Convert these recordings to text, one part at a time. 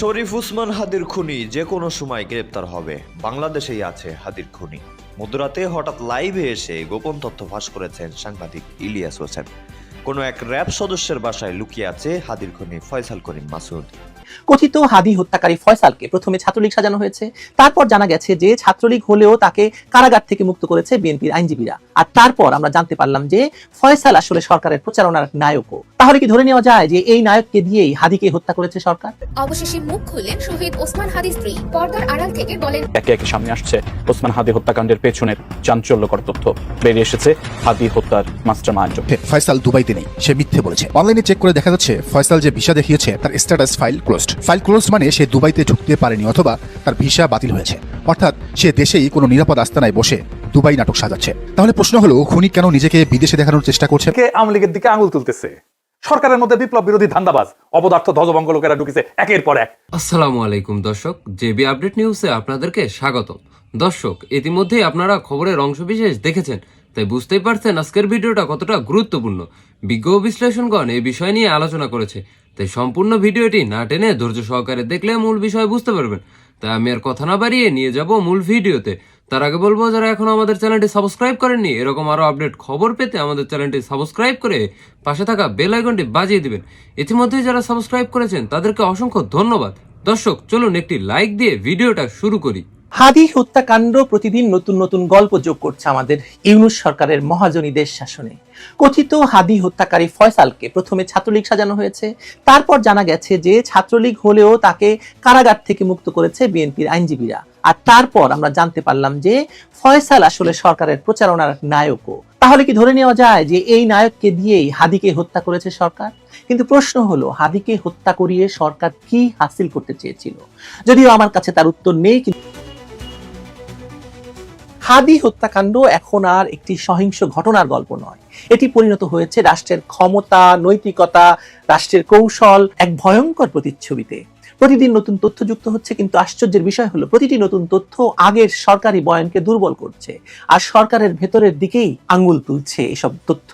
শরীফ উসমান হাদির খুনি যে কোনো সময় গ্রেপ্তার হবে। বাংলাদেশেই আছে হাদির খুনি। মধ্যরাতে হঠাৎ লাইভে এসে গোপন তথ্য ফাঁস করেছেন সাংবাদিক ইলিয়াস হোসেন। কোনো এক র্যাব সদস্যের বাসায় লুকিয়ে আছে হাদির খুনি ফয়সাল করিম মাসুদ। কথিত হাদি হত্যাকারী ফয়সালকে প্রথমে ছাত্রলীগ সাজানো হয়েছে। তারপর জানা গেছে যে ছাত্রলীগ হলেও তাকে কারাগার থেকে মুক্ত করেছে বিএনপির আইনজীবীরা। আর তারপর আমরা জানতে পারলাম যে ফয়সাল আসলে সরকারের প্রচারণার নায়কও। তাহলে কি ধরে নেওয়া যায় যে এই নায়ককে দিয়েই হাদিকে হত্যা করেছে সরকার? অবশেষে মুখ খুললেন শহীদ ওসমান হাদির স্ত্রী। পর্দার আড়াল থেকে বলেন একে একে সামনে আসছে ওসমান হাদি হত্যাকাণ্ডের পেছনের চাঞ্চল্যকর তথ্য। বেরিয়ে এসেছে হাদি হত্যার মাস্টার মাইন্ড ফয়সাল দুবাইতে নেই সে মিথ্যে বলেছে। অনলাইনে চেক করে দেখা যাচ্ছে ফয়সাল যে ভিসা দেখিয়েছে তার status file closed file closed মানে সে দুবাইতে ঢুকতে পারেনি অথবা তার ভিসা বাতিল হয়েছে। অর্থাৎ সে দেশেই কোনো নিরাপদ আস্তানায় বসে দুবাই নাটক সাজাচ্ছে। তাহলে প্রশ্ন হলো খুনি কেন নিজেকে বিদেশে দেখানোর চেষ্টা করছে? কে আওয়ামী লীগের দিকে আঙুল তুলতেছে? সরকারের মধ্যে বিপ্লব বিরোধী ধান্দাবাজ অপদার্থ ধ্বজভঙ্গ লোকেরা ঢুকেছে একের পর এক। আসসালামু আলাইকুম দর্শক জেবি আপডেট নিউজে আপনাদেরকে স্বাগতম। দর্শক ইতিমধ্যেই আপনারা খবরের অংশবিশেষ দেখেছেন তাই বুঝতেই পারছেন আজকের ভিডিওটা কতটা গুরুত্বপূর্ণ। বিজ্ঞ বিশ্লেষণগণ এই বিষয় নিয়ে আলোচনা করেছে। তাই সম্পূর্ণ ভিডিওটি না টেনে ধৈর্য সহকারে দেখলে মূল বিষয় বুঝতে পারবেন। তাই আমি আর কথা না বাড়িয়ে নিয়ে যাব মূল ভিডিওতে। তার আগে বলব, যারা এখন আমাদের চ্যানেলটি সাবস্ক্রাইব করেননি, এরকম আরও আপডেট খবর পেতে আমাদের চ্যানেলটি সাবস্ক্রাইব করে পাশে থাকা বেল আইকনটি বাজিয়ে দিবেন। ইতিমধ্যে যারা সাবস্ক্রাইব করেছেন, তাদেরকে অসংখ্য ধন্যবাদ। দর্শক, চলুন একটি লাইক দিয়ে ভিডিওটা শুরু করি। হাদি হত্যাকাণ্ড প্রতিদিন নতুন নতুন গল্প যোগ করছে আমাদের ইউনুস সরকারের মহাজনী দেশ শাসনে। কথিত হাদি হত্যাকারী ফয়সালকে প্রথমে ছাত্রলীগ সাজানো হয়েছে, তারপর জানা গেছে যে ছাত্রলীগ হলেও তাকে কারাগার থেকে মুক্ত করেছে বিএনপির আইনজীবীরা। আর তারপর আমরা জানতে পারলাম যে ফয়সাল আসলে সরকারের প্রচারণার নায়কও। তাহলে কি ধরে নেওয়া যায় যে এই নায়ককে দিয়েই হাদিকে হত্যা করেছে সরকার? কিন্তু প্রশ্ন হলো, হাদিকে হত্যা করিয়ে সরকার কি হাসিল করতে চেয়েছিল? যদিও আমার কাছে তার উত্তর নেই, কিন্তু হাদি হত্যাকাণ্ড এখন আর একটি সহিংস ঘটনার গল্প নয়। এটি পরিণত হয়েছে রাষ্ট্রের ক্ষমতা, নৈতিকতা, রাষ্ট্রের কৌশল, এক ভয়ঙ্কর প্রতিচ্ছবিতে। প্রতিদিন নতুন তথ্য যুক্ত হচ্ছে, কিন্তু আশ্চর্যের বিষয় হলো, প্রতিটি নতুন তথ্য আগের সরকারি বয়ানকে দুর্বল করছে, আর সরকারের ভেতরের দিকেই আঙ্গুল তুলছে এসব তথ্য।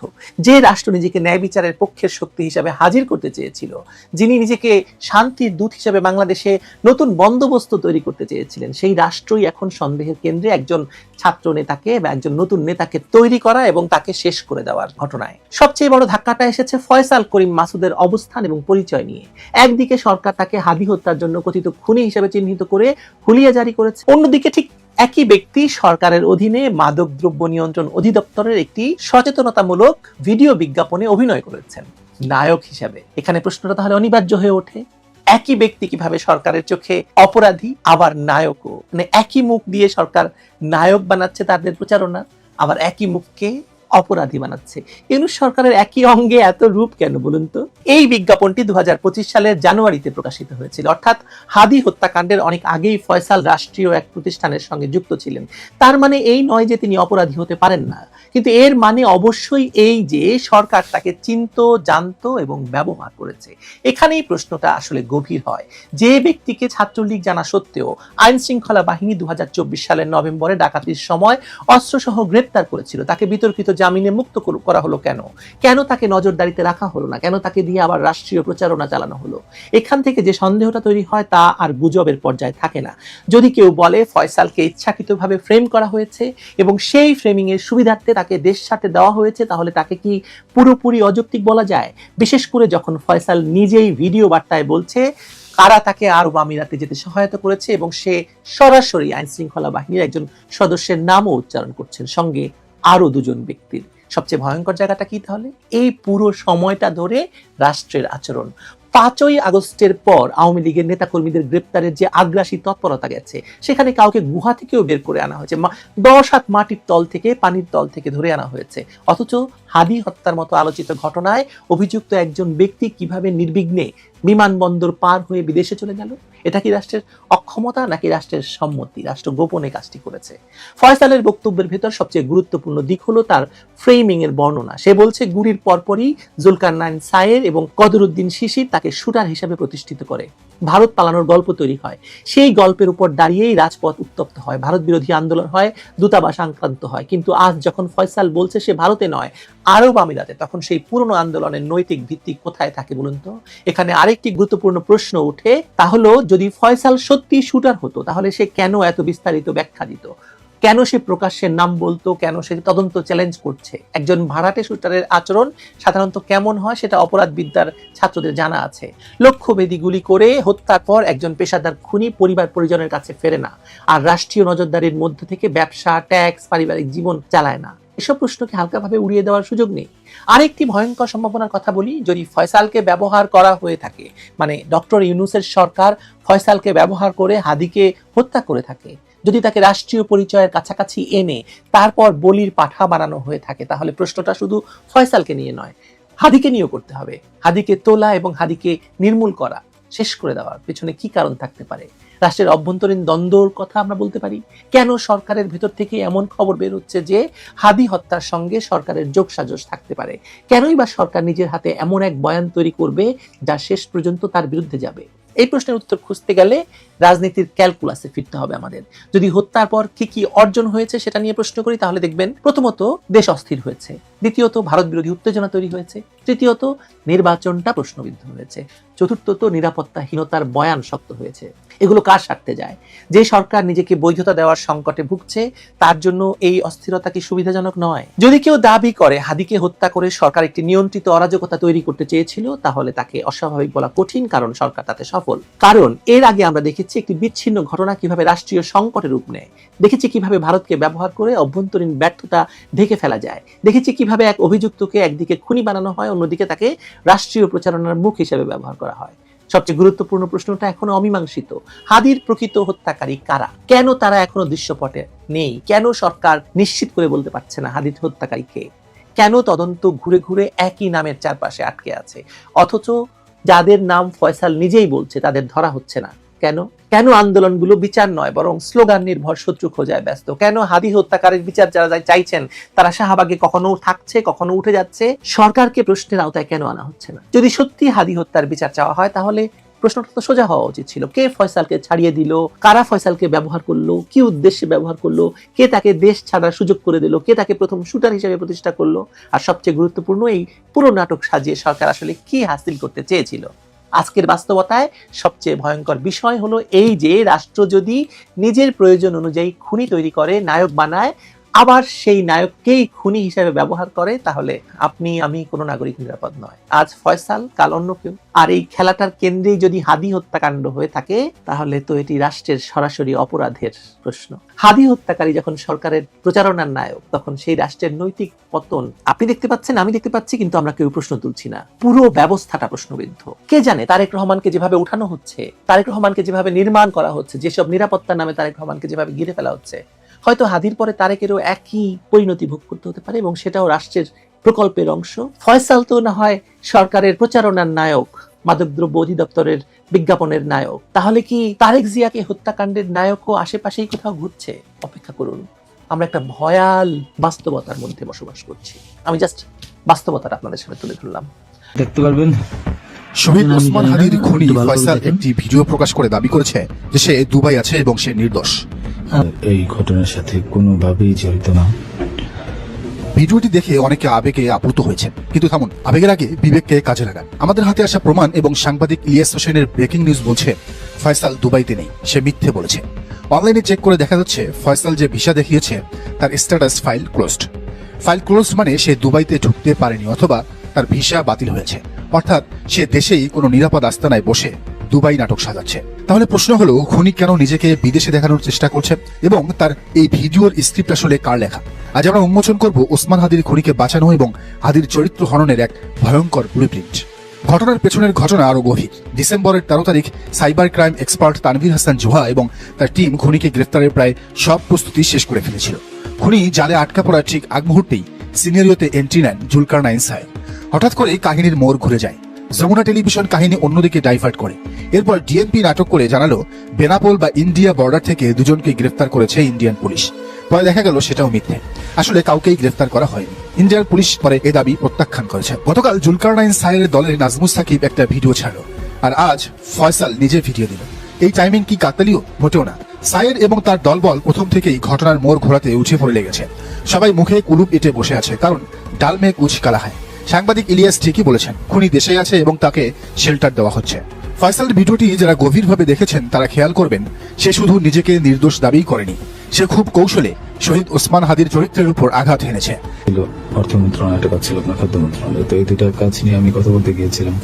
যে রাষ্ট্র নিজেকে ন্যায় বিচারের পক্ষের শক্তি হিসাবে হাজির করতে চেয়েছিল, যিনি নিজেকে শান্তির দূত হিসাবে বাংলাদেশে নতুন বন্দোবস্ত তৈরি করতে চেয়েছিলেন, সেই রাষ্ট্রই এখন সন্দেহের কেন্দ্রে একজন ছাত্র নেতাকে বা একজন নতুন নেতাকে তৈরি করা এবং তাকে শেষ করে দেওয়ার ঘটনায়। সবচেয়ে বড় ধাক্কাটা এসেছে ফয়সাল করিম মাসুদের অবস্থান এবং পরিচয় নিয়ে। একদিকে সরকার তাকে হাদি হত্যার জন্য কথিত খুনি হিসেবে চিহ্নিত করে হুলিয়া জারি করেছে। অন্যদিকে ঠিক একই ব্যক্তি সরকারের অধীনে মাদক দ্রব্য নিয়ন্ত্রণ অধিদপ্তরের একটি সচেতনতামূলক ভিডিও বিজ্ঞাপনে অভিনয় করেছেন। নায়ক হিসাবে। এখানে প্রশ্নটা তাহলে অনিবার্য হয়ে ওঠে। একই ব্যক্তি কীভাবে সরকারের চোখে অপরাধী, আবার নায়কও? মানে একই মুখ দিয়ে সরকার নায়ক বানাচ্ছে তাদের প্রচারণা, আবার একই মুখকে অপরাধী বানাচ্ছে। ইউনুস সরকারের একই অঙ্গে এত রূপ কেন বলুন তো? এই বিজ্ঞাপনটি দু হাজার পঁচিশ সালের জানুয়ারিতে প্রকাশিত হয়েছিল। অর্থাৎ হাদি হত্যাকাণ্ডের অনেক আগেই ফয়সাল রাষ্ট্রীয় এক প্রতিষ্ঠানের সঙ্গে যুক্ত ছিলেন। তার মানে এই নয় যে তিনি অপরাধী হতে পারেন না। কিন্তু এর মানে অবশ্যই এই যে সরকার তাকে চিনত, জানতো এবং ব্যবহার করেছে। এখানেই প্রশ্নটা আসলে গভীর হয়। যে ব্যক্তিকে ছাত্রলীগ জানা সত্ত্বেও আইন শৃঙ্খলা বাহিনী দুই হাজার চব্বিশ সালের নভেম্বরে ডাকাতির সময় অস্ত্রসহ গ্রেপ্তার করেছিল, তাকে বিতর্কিত জামিনে মুক্ত করা হলো কেন? কেন তাকে নজরদারিতে রাখা হলো না? কেন তাকে দিয়ে আবার রাষ্ট্রীয় প্রচারণা চালানো হলো? এখান থেকে যে সন্দেহটা তৈরি হয় তা আর গুজবের পর্যায়ে থাকে না। যদি কেউ বলে ফয়সালকে ইচ্ছাকৃতভাবে ফ্রেম করা হয়েছে এবং সেই ফ্রেমিং এর সুবিধার্থে তাকে দেশ ছাড়তে দেওয়া হয়েছে, তাহলে তাকে কি পুরোপুরি অযৌক্তিক বলা যায়? বিশেষ করে যখন ফয়সাল নিজেই ভিডিও বার্তায় বলছে, কারা তাকে আরব আমিরাতে যেতে সহায়তা করেছে এবং সে সরাসরি আইন শৃঙ্খলা বাহিনীর একজন সদস্যের নামও উচ্চারণ করছেন, সঙ্গে আরও দুজন ব্যক্তির। সবচেয়ে ভয়ঙ্কর জায়গাটা কি তাহলে? এই পুরো সময়টা ধরে রাষ্ট্রের আচরণ। পাঁচই আগস্টের পর আওয়ামী লীগের নেতাকর্মীদের গ্রেপ্তারের যে আগ্রাসী তৎপরতা গেছে, সেখানে কাউকে গুহা থেকেও বের করে আনা হয়েছে। দশ হাত মাটির তল থেকে, পানির তল থেকে ধরে আনা হয়েছে। অথচ হাদি হত্যার মতো আলোচিত ঘটনায় অভিযুক্ত একজন ব্যক্তি কীভাবে নির্বিঘ্নে বিমানবন্দর পার হয়ে বিদেশে চলে গেল। এটা কি রাষ্ট্রের অক্ষমতা নাকি রাষ্ট্রের সম্মতি? রাষ্ট্র গোপনে কাজটি করেছে। ফয়সালের বক্তব্যের ভেতর সবচেয়ে গুরুত্বপূর্ণ দিক হলো তার ফ্রেমিং এর বর্ণনা। সে বলছে গুরির পরপরই জুলকার নাইন সায়ের এবং কদরুদ্দিন শিশির তাকে শুটার হিসেবে প্রতিষ্ঠিত করে। ভারত পালানোর গল্প তৈরি হয়। সেই গল্পের উপর দাঁড়িয়েই রাজপথ উত্তপ্ত হয়। ভারত বিরোধী আন্দোলন হয়, দূতাবাস আক্রান্ত হয়। কিন্তু আজ যখন ফয়সাল বলছে সে ভারতে নয়, আরব আমিরাতে, তখন সেই পুরনো আন্দোলনের নৈতিক ভিত্তি কোথায় থাকে বলুন তো? এখানে আরেক আরেকটি গুরুত্বপূর্ণ প্রশ্ন ওঠে, তা হলো, যদি ফয়সাল সত্যি শুটার হতো, তাহলে সে কেন এত বিস্তারিত ব্যাখ্যা দিত? কেন সে প্রকাশ্যের নাম বলতো? কেন সে তদন্ত চ্যালেঞ্জ করছে? একজন ভাড়াটে শুটারের আচরণ সাধারণত কেমন হয় সেটা অপরাধ বিদ্যার ছাত্রদের জানা আছে। লক্ষ্যভেদী গুলি করে হত্যার পর একজন পেশাদার খুনি পরিবার পরিজনের কাছে ফেরে না। আর রাষ্ট্রীয় নজরদারির মধ্যে থেকে ব্যবসা ট্যাক্স পারিবারিক জীবন চালায় না। এসব প্রশ্নকে হালকাভাবে উড়িয়ে দেওয়ার সুযোগ নেই। আরেকটি ভয়ঙ্কর সম্ভাবনার কথা বলি, যদি ফয়সালকে ব্যবহার করা হয়ে থাকে মানে ডক্টর ইউনুসের সরকার ফয়সালকে ব্যবহার করে হাদিকে হত্যা করে থাকে, যদি তাকে রাষ্ট্রীয় পরিচয়ের কাছাকাছি এনে তারপর বলির পাঠা বানানো হয়ে থাকে, তাহলে প্রশ্নটা শুধু ফয়সালকে নিয়ে নয়, হাদিকে নিয়েও করতে হবে। হাদিকে তোলা এবং হাদিকে নির্মূল করা, শেষ করে দেওয়ার পেছনে কি কারণ থাকতে পারে? রাষ্ট্রের অভ্যন্তরীণ দ্বন্দ্বর কথা আমরা বলতে পারি। কেন সরকারের ভেতর থেকে এমন খবর বের হচ্ছে যে হাদি হত্যার সঙ্গে সরকারের যোগসাজশ থাকতে পারে? কেনই বা সরকার নিজের হাতে এমন এক বয়ান তৈরি করবে যা শেষ পর্যন্ত তার বিরুদ্ধে যাবে? এই প্রশ্নের উত্তর খুঁজতে গেলে রাজনীতির ক্যালকুলাসে ফিরতে হবে আমাদের। যদি হত্যার পর কি কি অর্জন হয়েছে সেটা নিয়ে প্রশ্ন করি, তাহলে দেখবেন প্রথমত দেশ অস্থির হয়েছে। দ্বিতীয়ত ভারত বিরোধী উত্তেজনা তৈরি হয়েছে। তৃতীয়ত নির্বাচনটা প্রশ্নবিদ্ধ হয়েছে। চতুর্থত নিরাপত্তাহীনতার বয়ান শক্ত হয়েছে। এগুলো কার স্বার্থে যায়? যে সরকার নিজেকে বৈধতা দেওয়ার সংকটে ভুগছে, তার জন্য এই অস্থিরতা কি সুবিধাজনক নয়? যদি কেউ দাবি করে হাদিকে হত্যা করে সরকার একটি নিয়ন্ত্রিত অরাজকতা তৈরি করতে চেয়েছিল, তাহলে তাকে অস্বাভাবিক বলা কঠিন, কারণ সরকার তাতে সফল। কারণ এর আগে আমরা দেখেছি একটি বিচ্ছিন্ন ঘটনা কীভাবে রাষ্ট্রীয় সংকটের রূপ নেয়। দেখেছি কীভাবে ভারতকে ব্যবহার করে অভ্যন্তরীণ ব্যর্থতা ঢেকে ফেলা যায়। দেখেছি কীভাবে এক অভিযুক্তকে একদিকে খুনি বানানো হয়, অন্যদিকে তাকে রাষ্ট্রীয় প্রচারণার মুখ হিসেবে ব্যবহার করা হয়। সবচেয়ে গুরুত্বপূর্ণ প্রশ্নটা এখনও অমীমাংসিত। হাদির প্রকৃত হত্যাকারী কারা? কেন তারা এখনও দৃশ্যপটে নেই? কেন সরকার নিশ্চিত করে বলতে পারছে না হাদির হত্যাকারী কে কেন তদন্ত ঘুরে ঘুরে একই নামের চারপাশে আটকে আছে? অথচ যাদের নাম ফয়সাল নিজেই বলছে তাদের ধরা হচ্ছে না। কেন? কেন আন্দোলনগুলো বিচার নয়, বরং স্লোগান নির্ভর, শত্রু খোঁজায় ব্যস্ত। কেন হাদি হত্যাকারীর বিচার যারা চাইছেন, তারা শাহবাগে কখনো থাকছে, কখনো উঠে যাচ্ছে? সরকারকে প্রশ্নের আওতায় কেন আনা হচ্ছে না? যদি সত্যি হাদি হত্যার বিচার চাওয়া হয়, তাহলে প্রশ্নটা তো সোজা হওয়া উচিত ছিল। কে ফয়সালকে ছাড়িয়ে দিল? কারা ফয়সালকে ব্যবহার করল? কি উদ্দেশ্যে ব্যবহার করল? কে তাকে দেশ ছাড়ার সুযোগ করে দিল? কে তাকে প্রথম শুটার হিসেবে প্রতিষ্ঠা করল? আর সবচেয়ে গুরুত্বপূর্ণ, এই পুরো নাটক সাজিয়ে সরকার আসলে কি হাসিল করতে চেয়েছিল? আজকের বাস্তবতায় সবচেয়ে ভয়ঙ্কর বিষয় হলো এই যে রাষ্ট্র যদি নিজের প্রয়োজন অনুযায়ী খুনি তৈরি করে, নায়ক বানায় আবার সেই নায়ককেই খুনি হিসেবে ব্যবহার করে, তাহলে আপনি, আমি কোনো নাগরিক নিরাপদ নয়। আজ ফয়সাল, কাল অন্য কেউ। আর এই খেলাটার কেন্দ্রেই যদি হাদি হত্যাকাণ্ড হয়ে থাকে, তাহলে তো এটি রাষ্ট্রের সরাসরি অপরাধের প্রশ্ন। হাদি হত্যাকারী যখন সরকারের প্রচারণার নায়ক, তখন সেই রাষ্ট্রের নৈতিক পতন। আপনি দেখতে পাচ্ছেন, আমি দেখতে পাচ্ছি, কিন্তু আমরা কেউ প্রশ্ন তুলছি না। পুরো ব্যবস্থাটা প্রশ্নবিদ্ধ। কে জানে, তারেক রহমানকে যেভাবে উঠানো হচ্ছে, তারেক রহমানকে যেভাবে নির্মাণ করা হচ্ছে, যেসব নিরাপত্তার নামে তারেক রহমানকে যেভাবে ঘিরে ফেলা হচ্ছে হয়তো হাদির পরে তারেকেরও একই পরিণতি ভোগ করতে হতে পারে এবং সেটাও রাষ্ট্রের প্রকল্পের অংশ। ফয়সাল তো না হয় সরকারের প্রচারণার নায়ক মাদকদ্রব্য অধিদপ্তরের বিজ্ঞাপনের নায়ক। তাহলে কি তারেক জিয়াকে হত্যাকাণ্ডের নায়কও আশেপাশেই কোথাও ঘুরছে? অপেক্ষা করুন। আমরা একটা ভয়াল বাস্তবতার মধ্যে বসবাস করছি। আমি জাস্ট বাস্তবতাটা আপনাদের সামনে তুলে ধরলাম। দেখতে পারবেন। শহীদ ওসমান হাদির খুনি ফয়সাল একটি ভিডিও প্রকাশ করে দাবি করেছে যে সে দুবাই আছে এবং সে নির্দোষ। এই ঘটনার সাথে কোনোভাবেই জড়িত না। ভিডিওটি দেখে অনেকে আবেগে আপ্লুত হয়েছে। কিন্তু থামুন, আবেগের আগে বিবেককে কাজে লাগান। আমাদের হাতে আসা প্রমাণ এবং সাংবাদিক ইলিয়াস হোসেনের ব্রেকিং নিউজ বলছে, ফয়সাল দুবাইতে নেই, সে মিথ্যে বলেছে। অনলাইনে চেক করে দেখা যাচ্ছে, ফয়সাল যে ভিসা দেখিয়েছে, তার status file closed file close মানে সে দুবাইতে ঢুকতে পারেনি অথবা তার ভিসা বাতিল হয়েছে। অর্থাৎ সে দেশেই কোনো নিরাপদ আস্তানায় বসে। দুবাই নাটক সাজাচ্ছে। তাহলে প্রশ্ন হলো খুনি কেন নিজেকে বিদেশে দেখানোর চেষ্টা করছে এবং তার এই ভিডিওর স্ক্রিপ্ট আসলে কার লেখা? আজ আমরা উন্মোচন করব ওসমান হাদির খুনিকে বাঁচানো এবং হাদির চরিত্র হননের এক ভয়ঙ্কর ব্লুপ্রিন্ট ঘটনার পেছনের ঘটনা আরও গভীর। ডিসেম্বরের তেরো তারিখ cyber crime expert Tanvir Hasan Zoha এবং তার টিম খুনিকে গ্রেফতারের প্রায় সব প্রস্তুতি শেষ করে ফেলেছিল। খুনি জালে আটকা পড়ার ঠিক আগ মুহূর্তেই সিনারিওতে এন্ট্রি নেন জুলকার নাইন সাহেব। হঠাৎ করে কাহিনীর মোড় ঘুরে যায়। যমুনা টেলিভিশন কাহিনী অন্যদিকে ডাইভার্ট করে। এরপর ডিএনপি নাটক করে জানালো, বেনাপোল বা ইন্ডিয়া বর্ডার থেকে দুজনকে গ্রেফতার করেছে ইন্ডিয়ান পুলিশ। পরে দেখা গেল সেটাও মিথ্যে। আসলে কাউকেই গ্রেফতার করা হয়নি। ইন্ডিয়ান পুলিশ পরে এ দাবি প্রত্যাখ্যান করেছে। গতকাল জুলকার নাইন সাহেবের দলের নাজমুস সাকিব একটা ভিডিও ছাড়লো। আর আজ ফয়সাল নিজে ভিডিও দিল। এই টাইমিং কি কাকতালিও মোটেও না। সায়ের এবং তার দলবল প্রথম থেকেই ঘটনার মোড় ঘোরাতে উঠে পড়ে লেগেছে। সবাই মুখে কুলুপ এটে বসে আছে, কারণ ডাল মে কুচ কালা হয় সাংবাদিক ইলিয়াস ঠিকই বলেছেন খুনি দেশে আছে এবং তাকে শেল্টার দেওয়া হচ্ছে। ফয়সালের ভিডিওটি যারা গভীরভাবে দেখেছেন তারা খেয়াল করবেন সে শুধু নিজেকে নির্দোষ দাবি করেনি সে খুব কৌশলে শহীদ ওসমান হাদির চরিত্রের উপর আঘাত হেনেছে। অর্থ মন্ত্রণালয় একটা কাজ ছিল আপনার খাদ্য মন্ত্রণালয়। তো এই দুইটা কাজ নিয়ে আমি কথা বলতে গিয়েছিলাম।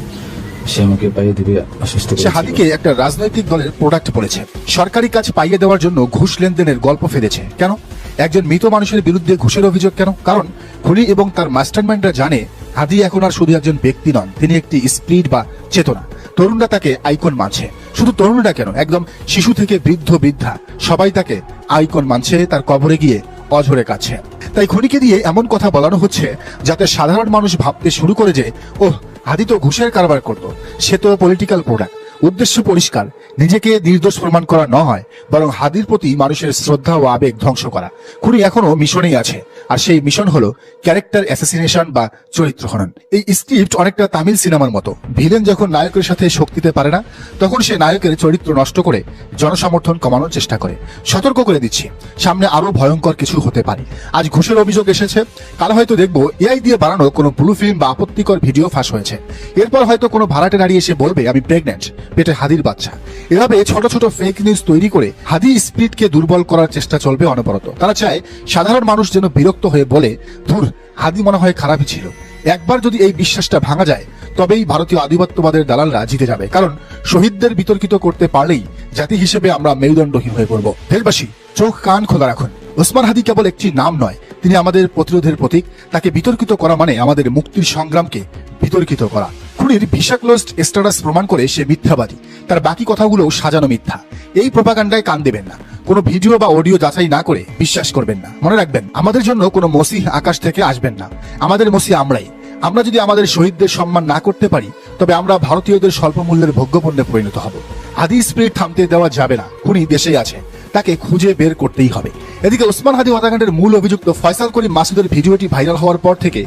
সে আমাকে পাইয়ে দিবে আশ্বস্ত সে হাদিকে একটা রাজনৈতিক দলের প্রোডাক্ট বলেছে। সরকারি কাজ পাইয়ে দেওয়ার জন্য ঘুষ লেনদেনের গল্প ফেলেছে। কেন? একজন মৃত মানুষের বিরুদ্ধে ঘুষের অভিযোগ কেন? কারণ খুনি এবং তার মাস্টারমাইন্ডরা জানে হাদি এখন আর শুধু একজন ব্যক্তি নন, তিনি একটি স্পিরিট বা চেতনা। তরুণরা তাকে আইকন মানছে। শুধু তরুণরা কেন, একদম শিশু থেকে বৃদ্ধ বৃদ্ধা, সবাই তাকে আইকন মানছে, তার কবরে গিয়ে অঝরে কাছে। তাই খনিকে দিয়ে এমন কথা বলানো হচ্ছে, যাতে সাধারণ মানুষ ভাবতে শুরু করে যে, ওহ আদি তো ঘুষের কারবার করতো সে তো পলিটিক্যাল প্রোডাক্ট উদ্দেশ্য পরিষ্কার, নিজেকে নির্দোষ প্রমাণ করা নয় বরং হাদির প্রতি মানুষের শ্রদ্ধা ও আবেগ ধ্বংস করা। খুনি এখনও মিশনেই আছে, আর সেই মিশন হলো ক্যারেক্টার অ্যাসাসিনেশন বা চরিত্র হনন। এই স্ক্রিপ্ট অনেকটা তামিল সিনেমার মতো। ভিলেন যখন নায়কের সাথে শক্তিতে পারে না, তখন সে নায়কের চরিত্র নষ্ট করে জনসমর্থন কমানোর চেষ্টা করে। সতর্ক করে দিচ্ছি, সামনে আরও ভয়ঙ্কর কিছু হতে পারে। আজ ঘুষের অভিযোগ এসেছে, কাল হয়তো দেখব এআই দিয়ে বানানো কোনো ব্লু ফিল্ম বা আপত্তিকর ভিডিও ফাঁস হয়েছে। এরপর হয়তো কোনো ভাড়াটে দাঁড়িয়ে এসে বলবে, আমি প্রেগনেন্ট পেটে হাদির বাচ্চা। এভাবে ছোট ছোট ফেক নিউজ তৈরি করে হাদি স্পিরিটকে দুর্বল করার চেষ্টা চলবে অনবরত। তারা চায় সাধারণ মানুষ যেন বিরক্ত হয়ে বলে, ধুর, হাদি মনে হয় খারাপই ছিল। একবার যদি এই বিশ্বাসটা ভাঙা যায়, তবেই ভারতীয় আধিপত্যবাদের দালালরা জিতে যাবে। কারণ শহীদদের বিতর্কিত করতে পারলেই জাতি হিসেবে আমরা মেরুদণ্ডহীন হয়ে পড়ব। দেশবাসী, চোখ কান খোলা রাখুন। ওসমান হাদি কেবল একটি নাম নয় তিনি আমাদের প্রতিরোধের প্রতীক। তাকে বিতর্কিত করা মানে আমাদের মুক্তির সংগ্রামকে বিতর্কিত করা। খুনির ভিসা স্ট্যাটাস প্রমাণ করে সে মিথ্যাবাদী। তার বাকি কথাগুলো সাজানো মিথ্যা। এই প্রপাগান্ডায় কান দেবেন না। কোনো ভিডিও বা অডিও যাচাই না করে বিশ্বাস করবেন না। মনে রাখবেন, আমাদের জন্য কোনো মসিহ আকাশ থেকে আসবেন না। আমাদের মসিহ আমরাই। আমরা যদি আমাদের শহীদদের সম্মান না করতে পারি, তবে আমরা ভারতীয়দের স্বল্প মূল্যের ভোগ্যপণ্যে পরিণত হব। আদি স্প্রিট থামতে দেওয়া যাবে না। খুনি দেশেই আছে। তাকে খুঁজে বের করতেই হবে। এদিকে ওসমান হাদি হত্যাকাণ্ডের মূল অভিযুক্ত ফয়সাল করিম মাসুদের ভিডিওটি ভাইরাল হওয়ার পর থেকে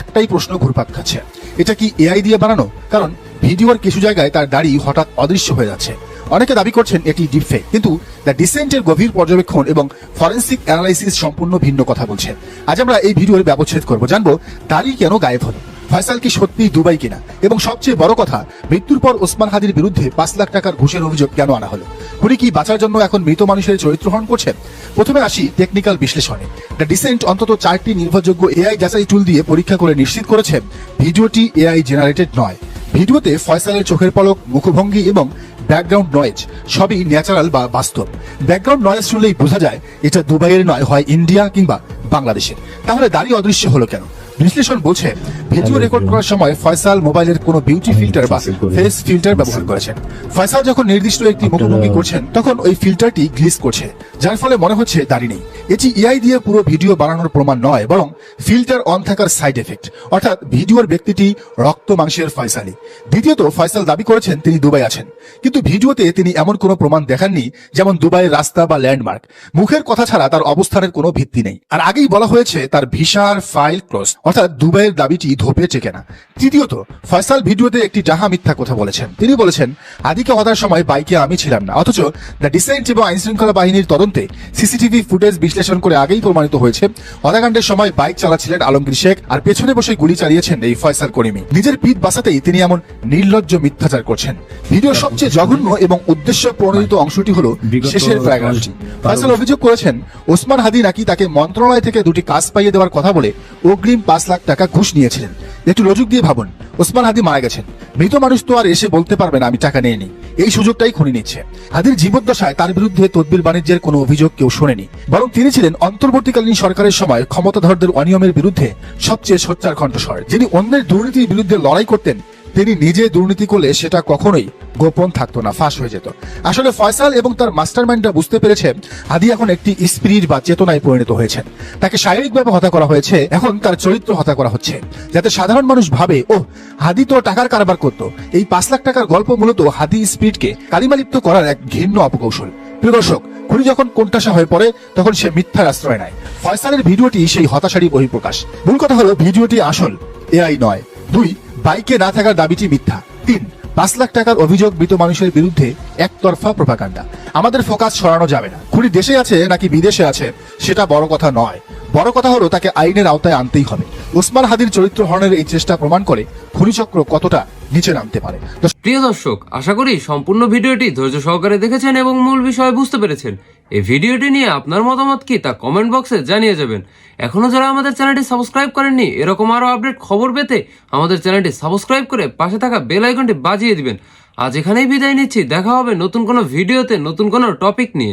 একটাই প্রশ্ন ঘুরপাক খাচ্ছে। এটা কি এআই দিয়ে বানানো? কারণ ভিডিওর কিছু জায়গায় তার দাড়ি হঠাৎ অদৃশ্য হয়ে যাচ্ছে। অনেকে দাবি করছেন এটি ডিপফেক, কিন্তু দ্য ডিসেন্টের গভীর পর্যবেক্ষণ এবং ফরেন্সিক অ্যানালাইসিস সম্পূর্ণ ভিন্ন কথা বলছে। আজ আমরা এই ভিডিওর ব্যবচ্ছেদ করব। জানব দাড়ি কেন গায়েব হলো। ফয়সাল কি সত্যি দুবাই কিনা? এবং সবচেয়ে বড় কথা, মৃত্যুর পর ওসমান হাদির বিরুদ্ধে পাঁচ লাখ টাকার ঘুষের অভিযোগ কেন আনা হলো? খুনি কি বাঁচার জন্য এখন মৃত মানুষের চরিত্র হরণ করছেন? প্রথমে আসি টেকনিক্যাল বিশ্লেষণে। দ্য ডিসেন্ট অন্তত চারটি নির্ভরযোগ্য এআই যাচাই টুল দিয়ে পরীক্ষা করে নিশ্চিত করেছে ভিডিওটি এআই জেনারেটেড নয়। ভিডিওতে ফয়সালের চোখের পলক, মুখভঙ্গি এবং ব্যাকগ্রাউন্ড নয়েজ সবই ন্যাচারাল বা বাস্তব। ব্যাকগ্রাউন্ড নয়েজ শুনলেই বোঝা যায়, এটা দুবাইয়ের নয়, হয় ইন্ডিয়া কিংবা বাংলাদেশের। তাহলে দাঁড়িয়ে অদৃশ্য হলো কেন? বিশ্লেষণ বলছে ভিডিও রেকর্ড করার সময় ফয়সাল মোবাইলের কোনো বিউটি ফিল্টার বা ফেস ফিল্টার ব্যবহার করেছেন। ফয়সাল যখন নির্দিষ্ট একটি মুখোমুখি করছেন তখন ওই ফিল্টারটি গ্লিস করছে যার ফলে মনে হচ্ছে দাড়ি নেই। এটি এআই দিয়ে পুরো ভিডিও বানানোর প্রমাণ নয় বরং ফিল্টার অন থাকার সাইড এফেক্ট অর্থাৎ ভিডিওর ব্যক্তিটি রক্ত মাংসের ফয়সালি। দ্বিতীয়ত ফয়সাল দাবি করেছেন তিনি দুবাই আছেন। কিন্তু ভিডিওতে তিনি এমন কোনো প্রমাণ দেখাননি যেমন দুবাইয়ের রাস্তা বা ল্যান্ডমার্ক মুখের কথা ছাড়া তার অবস্থানের কোনো ভিত্তি নেই। আর আগেই বলা হয়েছে তার ভিসার ফাইল ক্লোজ অর্থাৎ দুবাইয়ের দাবিটি ধোপে চেকে না তৃতীয়ত ফয়সাল ভিডিওতে একটি জাহা মিথ্যা কথা বলেছেন। তিনি বলেছেন আদিকে হতার সময় বাইকে আমি ছিলাম না। অথচ দ্য ডিসেন্ট এবং আইন শৃঙ্খলা বাহিনীর তদন্তে সিসিটিভি ফুটেজ বিশ্লেষণ করে আগেই প্রমাণিত হয়েছে হত্যাকাণ্ডের সময় বাইক চালাচ্ছিলেন আলমগীর শেখ আর পেছনে বসে গুলি চালিয়েছেন এই ফয়সাল করিমি নিজের পিঠ বাঁচাতেই তিনি এমন নির্লজ্জ মিথ্যাচার করছেন। ভিডিওর সবচেয়ে জঘন্য এবং উদ্দেশ্য প্রণোদিত অংশটি হলো শেষের প্যারাগ্রাফটি ফয়সাল অভিযোগ করেছেন ওসমান হাদি নাকি তাকে মন্ত্রণালয় থেকে দুটি কাজ পাইয়ে দেওয়ার কথা বলে অগ্রিম পাঁচ লাখ টাকা ঘুষ নিয়েছিলেন। একটু লজুক দিয়ে ভাবুন। ওসমান হাদি মারা গেছেন। মৃত মানুষ তো আর এসে বলতে পারবে না, আমি টাকা নিয়ে নিই। এই সুযোগটাই খুনি নিচ্ছে। হাদির জীবদ্দশায় তার বিরুদ্ধে তদবির বাণিজ্যের কোনো অভিযোগ কেউ শোনেনি। বরং তিনি ছিলেন অন্তর্বর্তীকালীন সরকারের সময় ক্ষমতাধরদের অনিয়মের বিরুদ্ধে সবচেয়ে সোচ্চার কণ্ঠস্বর, যিনি অন্যের দুর্নীতির বিরুদ্ধে লড়াই করতেন তিনি নিজে দুর্নীতি করলে সেটা কখনোই গোপন থাকতো না, ফাঁস হয়ে যেত। আসলে ফয়সাল এবং তার মাস্টারমাইন্ডরা বুঝতে পেরেছে হাদি এখন একটি স্পিরিট বা চেতনায় পরিণত হয়েছেন। তাকে শারীরিকভাবে হত্যা করা হয়েছে, এখন তার চরিত্র হত্যা করা হচ্ছে। যাতে সাধারণ মানুষ ভাবে ও হাদি তো টাকার কারবার করত। এই পাঁচ লাখ টাকার গল্প মূলত হাদি স্পিরিটকে কালিমালিপ্ত করার এক ঘৃণ্য অপকৌশল। প্রিয় দর্শক, খুনি যখন কোনটাসা হয়ে পড়ে, তখন সে মিথ্যার আশ্রয় নেয়। ফয়সালের ভিডিওটি সেই হতাশারই বহিঃপ্রকাশ। মূল কথা হলো, ভিডিওটি আসল এআই নয়। দুই বাইকে না থাকার দাবিটি মিথ্যা। তিন, পাঁচ লাখ টাকার অভিযোগ মৃত মানুষের বিরুদ্ধে একতরফা প্রভাকাণ্ডা আমাদের ফোকাস সরানো যাবে না। খুনি দেশে আছে নাকি বিদেশে আছে, সেটা বড় কথা নয়। বড় কথা হলো তাকে আইনের আওতায় আনতেই হবে। ওসমান হাদির চরিত্র হরণের এই চেষ্টা প্রমাণ করে খনিচক্র কতটা নিচে নামতে পারে। প্রিয় দর্শক, আশা করি সম্পূর্ণ ভিডিওটি ধৈর্য সহকারে দেখেছেন এবং মূল বিষয় বুঝতে পেরেছেন। এই ভিডিওটি নিয়ে আপনার মতামত কি তা কমেন্ট বক্সে জানিয়ে যাবেন। এখনও যারা আমাদের চ্যানেলটি সাবস্ক্রাইব করেননি, এরকম আরও আপডেট খবর পেতে আমাদের চ্যানেলটি সাবস্ক্রাইব করে পাশে থাকা বেল আইকনটি বাজিয়ে দিবেন। আজ এখানেই বিদায় নিচ্ছি, দেখা হবে নতুন কোনো ভিডিওতে, নতুন কোনো টপিক নিয়ে।